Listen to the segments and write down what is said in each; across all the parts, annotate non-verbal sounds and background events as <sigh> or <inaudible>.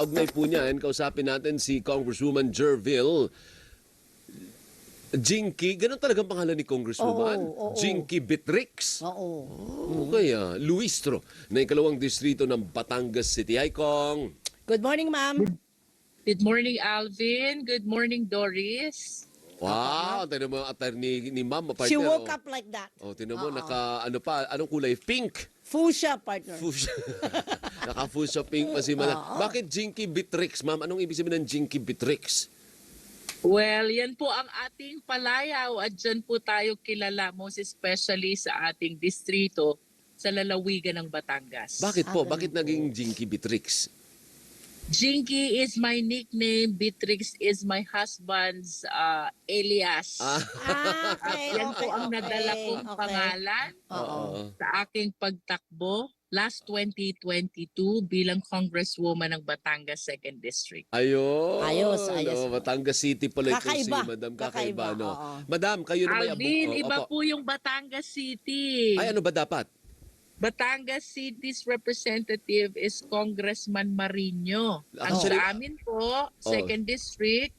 kaugnay po niyan, kausapin natin si Congresswoman Jerville Jinky, ganun talagang pangalan ni Congresswoman? Oo, oo. Jinky Bitrix. Oo. Oh, kaya, Luistro, na ikalawang distrito ng Batangas City. Hi, Kong! Good morning, ma'am. Good morning, Alvin. Good morning, Doris. Wow, tinan mo ang attorney ni Ma'am, partner. She woke oh. up like that. Oh, tinan mo, naka, ano pa, anong kulay? Pink. Fuchsia, partner. Fuchsia. <laughs> naka fuchsia pink pa si Madam. Bakit Jinky Bitrix, Ma'am? Anong ibig sabihin ng Jinky Bitrix? Well, yan po ang ating palayaw at dyan po tayo kilala most especially sa ating distrito sa lalawigan ng Batangas. Bakit po? Ah, Bakit naging Jinky Bitrix? Jinky is my nickname, Beatrix is my husband's uh, alias. Ah, Ah, okay, Yan okay, po ang okay, nadala kong okay. pangalan Oo. sa aking pagtakbo last 2022 bilang Congresswoman ng Batangas 2nd District. Ayun. Ayos, ayos. Oh, Batangas City pala ito si Kakaiba. Madam. Kakaiba, Kakaiba, no? oo. Madam, kayo na may abu- Alvin, oh, iba opo. po yung Batangas City. Ay, ano ba dapat? Batangas City's representative is Congressman Marino. Ang Actually- sa amin po, second district,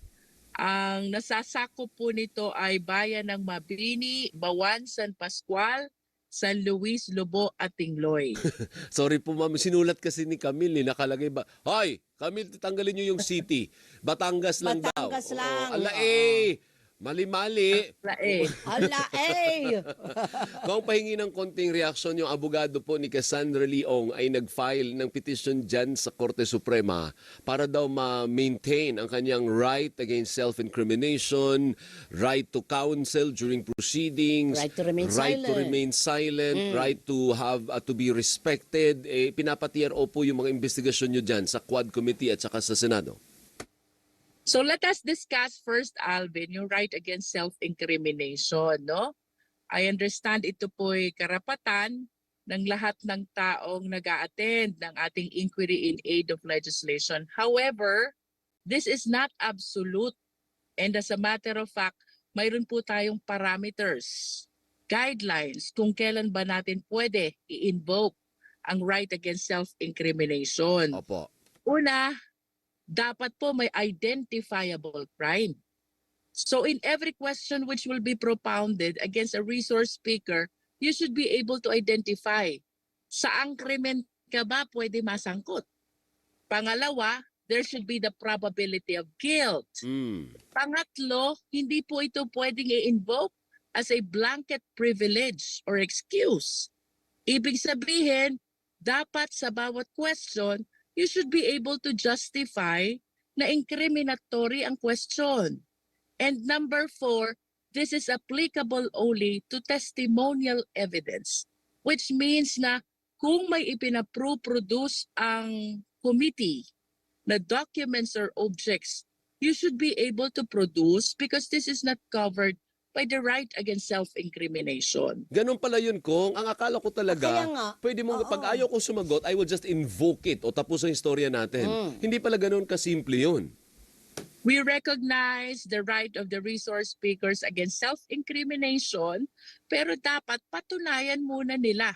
ang nasasakop po nito ay bayan ng Mabini, Bawan, San Pascual, San Luis, Lobo at Tingloy. <laughs> Sorry po ma'am, sinulat kasi ni Camille, eh, nakalagay ba? Hoy, Camille, tanggalin niyo yung city. Batangas lang daw. Batangas Oo, lang. ala Oo. eh, mali-mali. Lae. Ala, eh. <laughs> Kung pahingi ng konting reaksyon, yung abogado po ni Cassandra Leong ay nag-file ng petition dyan sa Korte Suprema para daw ma-maintain ang kanyang right against self-incrimination, right to counsel during proceedings, Right to remain right to silent. remain silent, right to have uh, to be respected. Eh, pinapatiro po yung mga investigasyon nyo dyan sa Quad Committee at saka sa Senado. So let us discuss first, Alvin, yung right against self-incrimination, no? I understand ito po'y karapatan ng lahat ng taong nag attend ng ating inquiry in aid of legislation. However, this is not absolute. And as a matter of fact, mayroon po tayong parameters, guidelines kung kailan ba natin pwede i-invoke ang right against self-incrimination. Opo. Una, dapat po may identifiable crime. So in every question which will be propounded against a resource speaker, you should be able to identify saang krimen ka ba pwede masangkot. Pangalawa, there should be the probability of guilt. Mm. Pangatlo, hindi po ito pwedeng i-invoke as a blanket privilege or excuse. Ibig sabihin, dapat sa bawat question, you should be able to justify na incriminatory ang question. And number four, this is applicable only to testimonial evidence, which means na kung may ipinaproduce ang committee na documents or objects you should be able to produce because this is not covered by the right against self-incrimination. Ganun pala yun, Kong. Ang akala ko talaga, Kaya nga. pwede mo, Oo. pag ayaw kong sumagot, I will just invoke it o tapos ang istorya natin. Mm. Hindi pala ganun kasimple yun. We recognize the right of the resource speakers against self-incrimination, pero dapat patunayan muna nila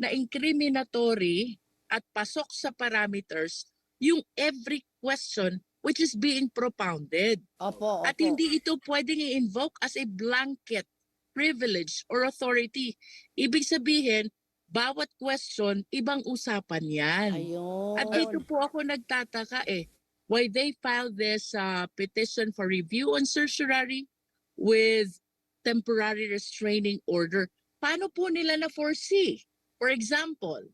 na incriminatory at pasok sa parameters yung every question which is being propounded. Opo, opo. At hindi ito pwedeng i-invoke as a blanket privilege or authority. Ibig sabihin, bawat question, ibang usapan yan. Ayun. At dito po ako nagtataka eh, why they filed this uh, petition for review on certiorari with temporary restraining order. Paano po nila na-foresee? For example,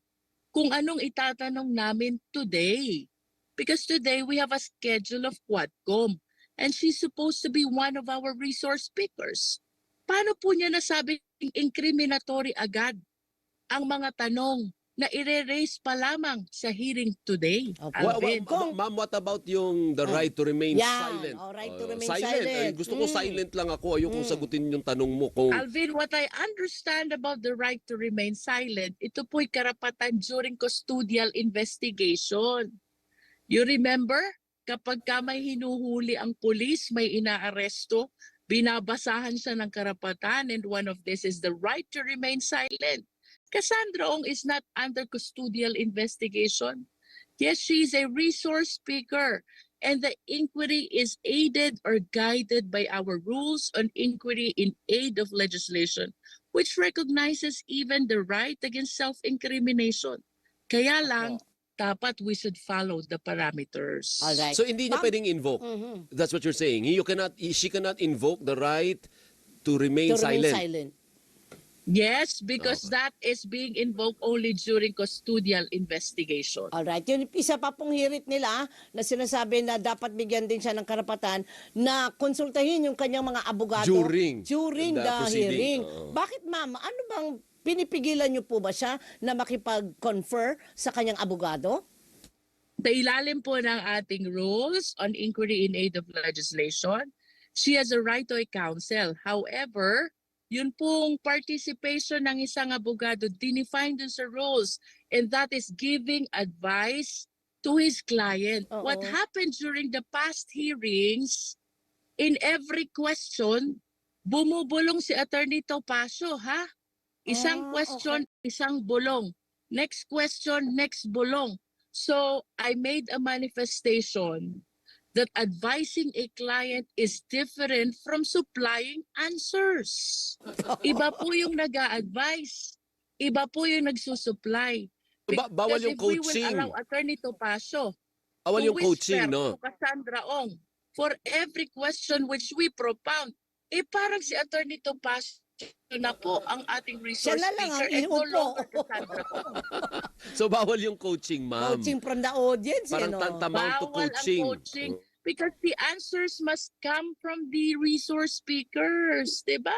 kung anong itatanong namin today. Because today we have a schedule of Quadcom and she's supposed to be one of our resource speakers. Paano po niya nasabing incriminatory agad ang mga tanong na ire-raise pa lamang sa hearing today? Wa- wa- Alvin? ma- Ma'am, what about yung the right to remain Yan. silent? Oh, right to Uh, remain Ay, silent. gusto ko Mm. silent lang ako. Ayokong Mm. sagutin yung tanong mo kung... Alvin, what I understand about the right to remain silent, ito po'y karapatan during custodial investigation. You remember, kapag ka may hinuhuli ang pulis, may inaaresto, binabasahan siya ng karapatan and one of this is the right to remain silent. Cassandra Ong is not under custodial investigation. Yes, she is a resource speaker. And the inquiry is aided or guided by our rules on inquiry in aid of legislation, which recognizes even the right against self-incrimination. Kaya lang, dapat we should follow the parameters. Alright. So hindi niya Ma'am- pwedeng invoke. Mhm. That's what you're saying. You cannot, she cannot invoke the right to remain To remain silent. silent. Yes, because Okay. that is being invoked only during custodial investigation. Alright. Yun, isa pa pong hirit nila na sinasabi na dapat bigyan din siya ng karapatan na konsultahin yung kanyang mga abogado During during the the, proceeding. hearing. Oo. Bakit ma'am? Ano bang pinipigilan niyo po ba siya na makipag-confer sa kanyang abogado? Sa ilalim po ng ating rules on inquiry in aid of legislation, she has a right to a counsel. However, yun pong participation ng isang abogado dinefine dun sa rules and that is giving advice to his client. Oo. What happened during the past hearings, in every question, bumubulong si Attorney Topacio, ha? Isang Ah, question, isang bulong. Next question, next bulong. So I made a manifestation that advising a client is different from supplying answers. <laughs> Iba po yung nag advise Iba po yung nagsusupply. Ba- bawal Because yung if we coaching. will allow Attorney Topacio Bawal to yung coaching, no? to Cassandra Ong for every question which we propound, eh parang si Attorney Topacio na po ang ating resource Siya na lang speaker ang and no iupo. longer Cassandra Ong. <laughs> So bawal yung coaching, ma'am. Coaching from the audience. Parang eh, no? tantamount to Bawal ang coaching. coaching. Because the answers must come from the resource speakers, di ba?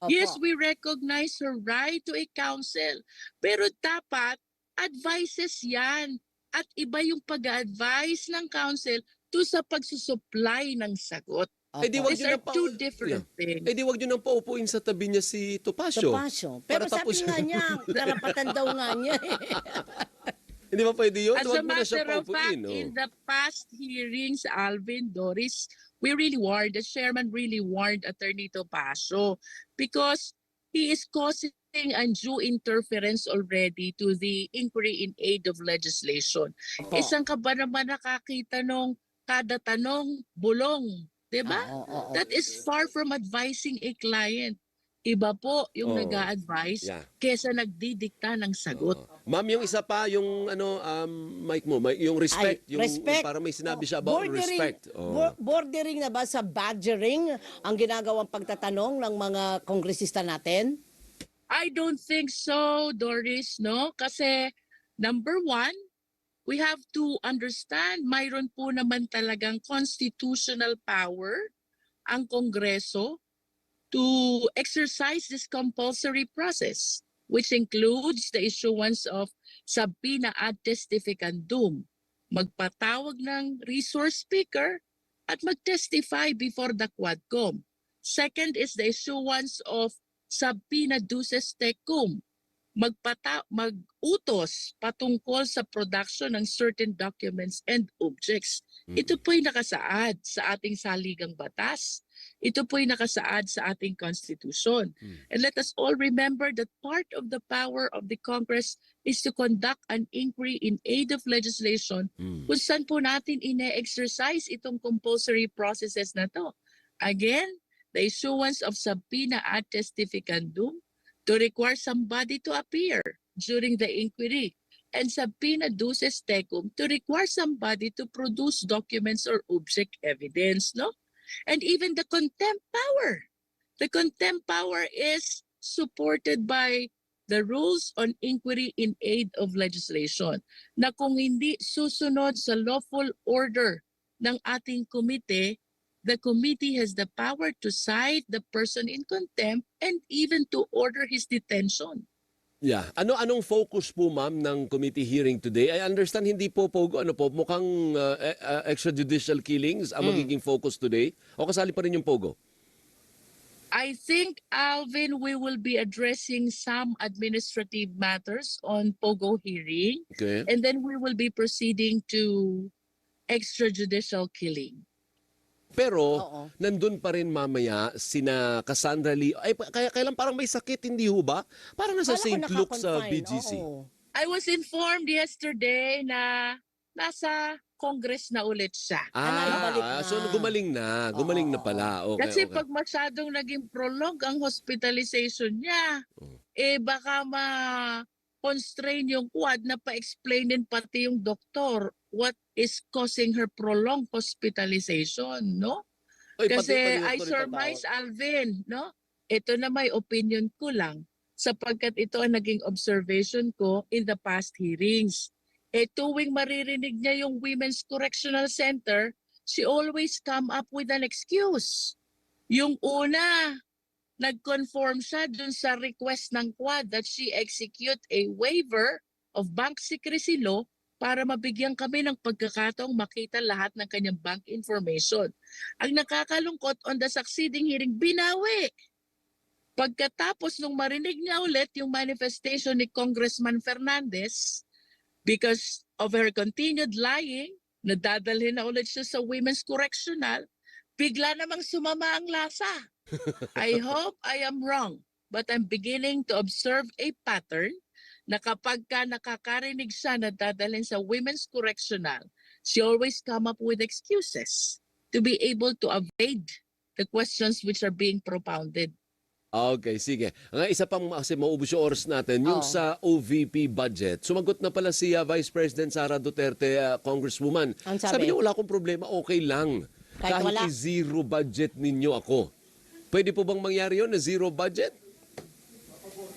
Opo. Yes, we recognize her right to a counsel. Pero dapat, advices yan. At iba yung pag-advise ng counsel to sa pagsusupply ng sagot. Eh, di wag These yun are na pa- two different things. Eh di wag nang paupuin sa tabi niya si Topacio. Topacio. Pero Para sabi tapos- nga niya, <laughs> karapatan daw nga niya. eh. <laughs> Hindi ba pwede yun? As a mo na siya matter of fact, paupuin. oh. in the past hearings, Alvin, Doris, we really warned, the chairman really warned Attorney Topacio because he is causing undue interference already to the inquiry in aid of legislation. Isang ka ba naman nakakita nung kada tanong, bulong, di ba? Oo, oo, oo. That is far from advising a client. Iba po yung Oo. nag-a-advise Yeah. kesa nagdidikta ng sagot. Ma'am, yung isa pa, yung ano, um, mic mo, may- yung respect. Ay, yung, respect. Para may sinabi Oh, siya about bordering- respect. Oh. Bo- bordering na ba sa badgering ang ginagawang pagtatanong ng mga kongresista natin? I don't think so, Doris, no? Kasi number one, we have to understand mayroon po naman talagang constitutional power ang Kongreso to exercise this compulsory process, which includes the issuance of subpoena ad testificandum, magpatawag ng resource speaker at mag-testify before the Quadcom. Second is the issuance of subpoena duces tecum, magpata mag-utos patungkol sa production ng certain documents and objects. Ito po'y nakasaad sa ating saligang batas. Ito po'y nakasaad sa ating constitution. Mm. And let us all remember that part of the power of the Congress is to conduct an inquiry in aid of legislation Mm. kung saan po natin ine-exercise itong compulsory processes na to. Again, the issuance of subpoena ad testificandum to require somebody to appear during the inquiry and subpoena duces tecum to require somebody to produce documents or object evidence, no? And even the contempt power. The contempt power is supported by the rules on inquiry in aid of legislation na kung hindi susunod sa lawful order ng ating komite, the committee has the power to cite the person in contempt and even to order his detention. Yeah. Ano anong focus po ma'am ng committee hearing today? I understand hindi po pogo ano po mukhang uh, e- uh, extrajudicial killings ang Mm. magiging focus today. O kasali pa rin yung pogo? I think, Alvin, we will be addressing some administrative matters on POGO hearing, Okay. and then we will be proceeding to extrajudicial killing. Pero Oo. nandun pa rin mamaya sina Cassandra Lee. Ay pa- kaya kailan parang may sakit hindi ho ba? Parang nasa ko St. Luke's sa nakakonfine, BGC. oo. I was informed yesterday na nasa Congress na ulit siya. ibalik Ah, na. so gumaling na. Gumaling na Oo, pala. Okay, Kasi okay. pag masyadong naging prolong ang hospitalization niya, Oh. eh baka ma-constrain yung quad na pa-explainin pati yung doktor what is causing her prolonged hospitalization, no? Oy, Kasi I surmise. Alvin, no? Ito na may opinion ko lang sapagkat ito ang naging observation ko in the past hearings. Eh tuwing maririnig niya yung Women's Correctional Center, she always come up with an excuse. Yung una, nag-conform siya dun sa request ng Quad that she execute a waiver of bank secrecy law para mabigyan kami ng pagkakataong makita lahat ng kanyang bank information. Ang nakakalungkot on the succeeding hearing, binawi. Pagkatapos nung marinig niya ulit yung manifestation ni Congressman Fernandez, because of her continued lying, nadadalhin na ulit siya sa Women's Correctional, bigla namang sumama ang lasa. <laughs> I hope I am wrong, but I'm beginning to observe a pattern na kapag ka nakakarinig siya na dadalhin sa Women's Correctional, she always come up with excuses to be able to evade the questions which are being propounded. Okay, sige. Ang isa pang kasi maubos yung oras natin, yung Oo. sa OVP budget. Sumagot na pala si uh, Vice President Sara Duterte, uh, Congresswoman. Ang sabi? niya, wala akong problema, okay lang. Kahit wala? i-zero budget ninyo ako. Pwede po bang mangyari yun na zero budget?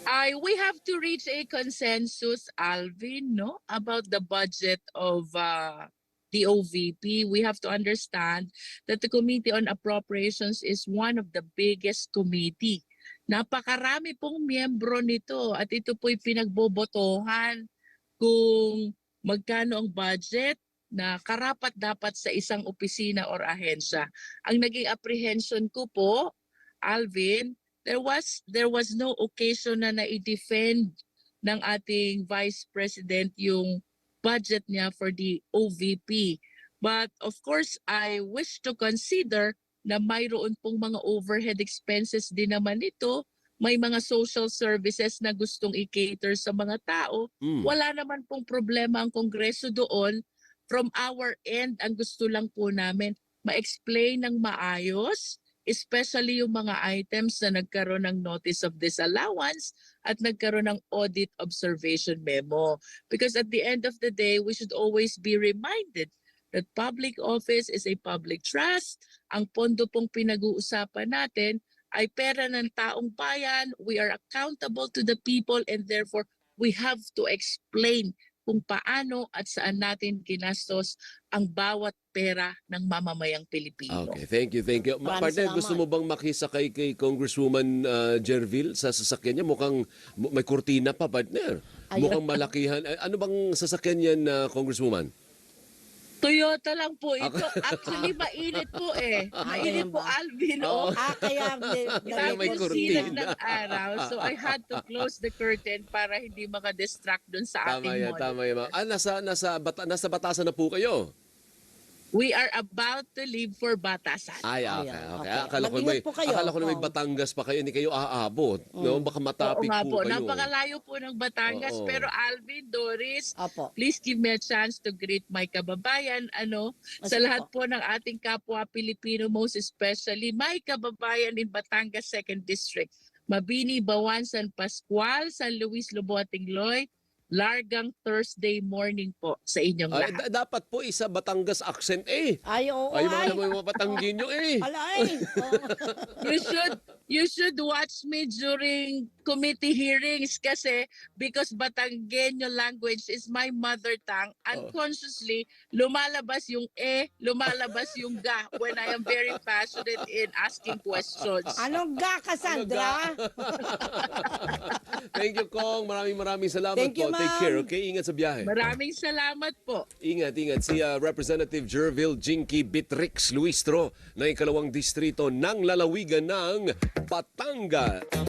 I we have to reach a consensus, Alvin, no, about the budget of uh, the OVP. We have to understand that the Committee on Appropriations is one of the biggest committee. Napakarami pong miyembro nito at ito po'y pinagbobotohan kung magkano ang budget na karapat dapat sa isang opisina or ahensya. Ang naging apprehension ko po, Alvin, there was there was no occasion na na-defend ng ating Vice President yung budget niya for the OVP. But of course, I wish to consider na mayroon pong mga overhead expenses din naman ito. May mga social services na gustong i-cater sa mga tao. Hmm. Wala naman pong problema ang Kongreso doon. From our end, ang gusto lang po namin, ma-explain ng maayos, especially yung mga items na nagkaroon ng notice of disallowance at nagkaroon ng audit observation memo. Because at the end of the day, we should always be reminded that public office is a public trust. Ang pondo pong pinag-uusapan natin ay pera ng taong bayan. We are accountable to the people and therefore we have to explain kung paano at saan natin ginastos ang bawat pera ng mamamayang Pilipino. Okay, thank you, thank you. Ma- Maraming partner, salamat. gusto mo bang makisakay kay Congresswoman uh, Jerville sa sasakyan niya? Mukhang mu- may kurtina pa, partner. Ayun. Mukhang malakihan. Ano bang sasakyan yan, uh, Congresswoman? Toyota lang po ito. Actually, mainit po eh. <laughs> Ah, Mainit po? Alvin. Oh. Ah, kaya may <laughs> may kurtina. ng araw. So I had to close the curtain para hindi makadistract dun sa Tama ating yan, monitor. tama yan. ma'am. Ah, nasa, nasa, bata, nasa batasan na po kayo. We are about to leave for Batasan. Ay, okay, okay. okay. Akala ko Mag-ingat may, po kayo. akala ko na may Oo. Batangas pa kayo, hindi kayo aabot. No? Baka Oo matapik nga po po. kayo. Napakalayo po ng Batangas. Oo. Pero Alvin, Doris, Opo. please give me a chance to greet my kababayan. Ano, Ah, sa lahat po. po ng ating kapwa Pilipino, most especially my kababayan in Batangas 2nd District. Mabini, Bawan, San Pascual, San Luis, Loboting Loy, Largang Thursday morning po sa inyong Ay, lahat. da- dapat po isa Batangas accent eh. Ay, oo. Ay, mga ay. yung mga Batanggenyo eh. Alay. <laughs> Oo. you should you should watch me during committee hearings kasi because Batanggenyo language is my mother tongue unconsciously lumalabas yung e lumalabas yung ga when I am very passionate in asking questions Anong ga, Cassandra? <laughs> Thank you, Kong. Maraming maraming salamat Thank you, po. Take ma'am. care, okay? Ingat sa biyahe. maraming salamat po Ingat, ingat. Si uh, Representative Jerville Jinky Bitrix Luistro ng ikalawang distrito ng lalawigan ng Batangas.